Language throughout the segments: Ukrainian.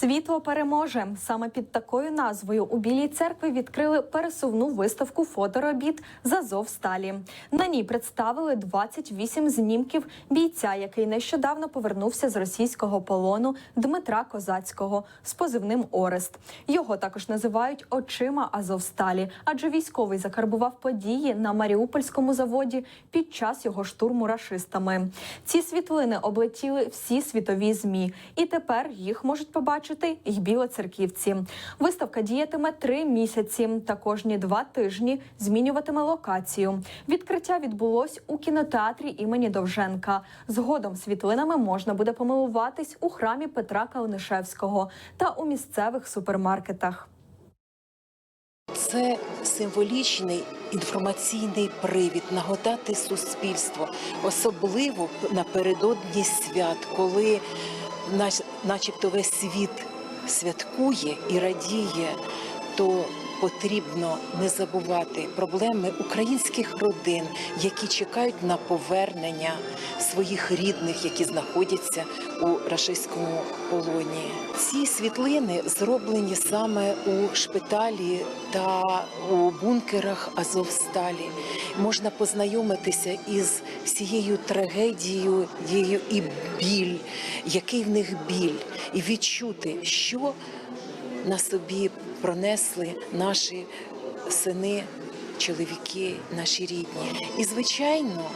Світло переможе. Саме під такою назвою у Білій церкві відкрили пересувну виставку фоторобіт з Азовсталі. На ній представили 28 знімків бійця, який нещодавно повернувся з російського полону Дмитра Козацького з позивним Орест. Його також називають очима Азовсталі, адже військовий закарбував події на Маріупольському заводі під час його штурму рашистами. Ці світлини облетіли всі світові змі, і тепер їх можуть побачити й білоцерківці. Виставка діятиме три місяці та кожні два тижні змінюватиме локацію. Відкриття відбулось у кінотеатрі імені Довженка. Згодом світлинами можна буде помилуватись у храмі Петра Калнишевського та у місцевих супермаркетах. Це символічний інформаційний привід нагодати суспільство, особливо напередодні свят, коли начебто весь світ святкує і радіє, то потрібно не забувати проблеми українських родин, які чекають на повернення своїх рідних, які знаходяться у рашистському полоні. Ці світлини зроблені саме у шпиталі та у бункерах Азовсталі. Можна познайомитися із всією трагедією дією і біль, який в них біль, і відчути, що на собі пронесли наші сини, чоловіки, наші рідні. І звичайно,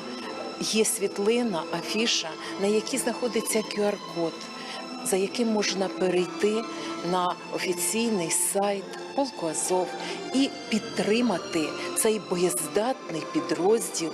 є світлина, афіша, на якій знаходиться QR-код, за яким можна перейти на офіційний сайт полку Азов і підтримати цей боєздатний підрозділ,